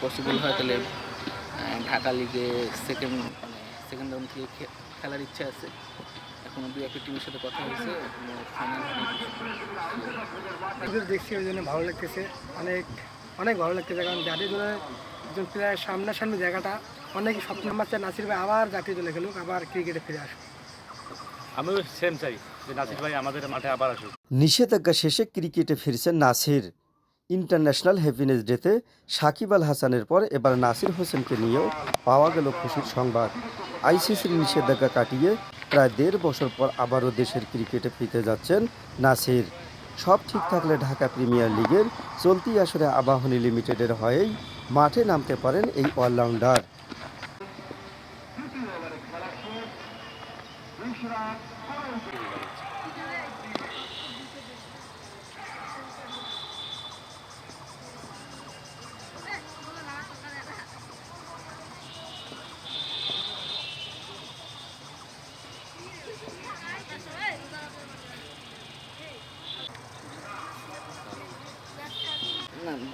Possible হয় তাহলে ঢাকা লিগে সেকেন্ড মানে সেকেন্ড রাউন্ড থেকে খে- খেলার ইচ্ছা আছে। এখনও দুই একটা টিমের সাথে কথা হয়েছে ফাইনাল দেখছি ওই জন্য ভালো লাগতেছে। অনেক অনেক ভালো লাগতেছে কারণ জাতীয় দলের একজন প্লেয়ার সামনাসামনি জায়গাটা অনেক স্বপ্ন আমার নাসির ভাই আবার জাতীয় দলে খেলুক আবার ক্রিকেটে ফিরে আসুক। আমিও সেম চাই যে নাসির ভাই আমাদের মাঠে আবার আসুক। নিষেধাজ্ঞা শেষে ক্রিকেটে ফিরছেন নাসির। ইন্টারন্যাশনাল হ্যাপিনেস ডেতে সাকিব আল হাসানের পর এবার নাসির হোসেনকে নিয়েও পাওয়া গেল খুশির সংবাদ। আইসিসির নিষেধাজ্ঞা কাটিয়ে প্রায় দেড় বছর পর আবারও দেশের ক্রিকেটে ফিরতে যাচ্ছেন নাসির। সব ঠিক থাকলে ঢাকা প্রিমিয়ার লিগের চলতি আসরে আবাহনী লিমিটেডের হয়েই মাঠে নামতে পারেন এই অলরাউন্ডার। না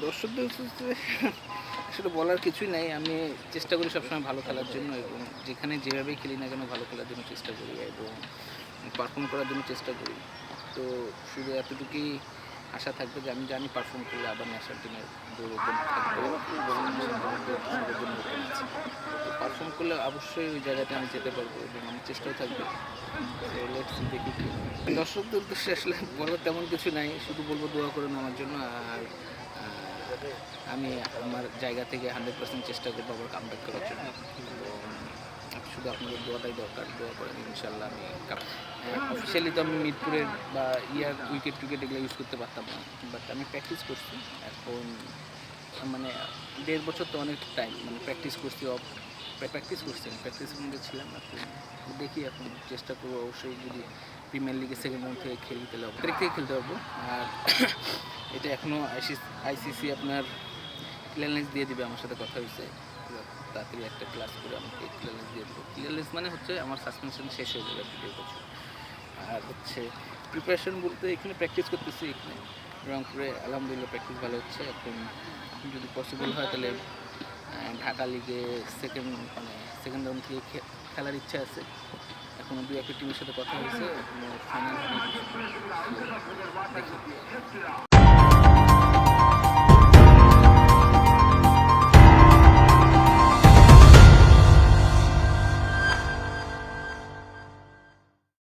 দর্শকদের আসলে বলার কিছুই নাই। আমি চেষ্টা করি সবসময় ভালো খেলার জন্য এবং যেখানে যেভাবেই খেলি না কেন ভালো খেলার জন্য চেষ্টা করি এবং পারফর্ম করার জন্য চেষ্টা করি। তো শুধু এতটুকুই আশা থাকবে যে আমি জানি পারফর্ম করলে আবার ন্যাশনাল টিমের দৌড় থাকবে পারফর্ম করলে অবশ্যই ওই জায়গাতে আমি যেতে পারব এবং আমার চেষ্টাও থাকবে। দেখি দর্শকদের উদ্দেশ্যে আসলে বলার তেমন কিছু নাই। শুধু বলব দোয়া করুন আমার জন্য আর আমি আমার জায়গা থেকে হান্ড্রেড পার্সেন্ট চেষ্টা করব আবার কাম ব্যাক করার জন্য। শুধু আপনাদের দোয়াটাই দরকার দোয়া করেন ইনশাল্লাহ আমি অফিসিয়ালি তো আমি মিরপুরের বা ইয়ার উইকেট টুইকেট এগুলো ইউজ করতে পারতাম না বাট আমি প্র্যাকটিস করছি। এখন মানে দেড় বছর তো অনেক টাইম মানে প্র্যাকটিস করছি অফ প্র্যাকটিস করছি আমি প্র্যাকটিসের মধ্যে ছিলাম এখন দেখি এখন চেষ্টা করব অবশ্যই যদি প্রিমিয়ার লিগে সেকেন্ড রাউন্ড থেকে খেলি তাহলে তারিখ থেকে খেলতে পারব। আর এটা এখনও আইসিসি আপনার ক্লিয়ারেন্স দিয়ে দিবে, আমার সাথে কথা হয়েছে। তাড়াতাড়ি একটা ক্লাস করে আমাকে ক্লিয়ারেন্স দিয়ে দেবো। ক্লিয়ারেন্স মানে হচ্ছে আমার সাসপেনশন শেষ হয়ে যাবে দেড় বছর আর হচ্ছে প্রিপারেশন বলতে এখানে প্র্যাকটিস করতেছি এখানে। রংপুরে আলহামদুলিল্লাহ প্র্যাকটিস ভালো হচ্ছে। এখন যদি পসিবল হয় তাহলে ঢাকা লিগে সেকেন্ড মানে সেকেন্ড রাউন্ড থেকে খেলার ইচ্ছা আছে। এখনও দুই একটা টিমের সাথে কথা হয়েছে ফাইনাল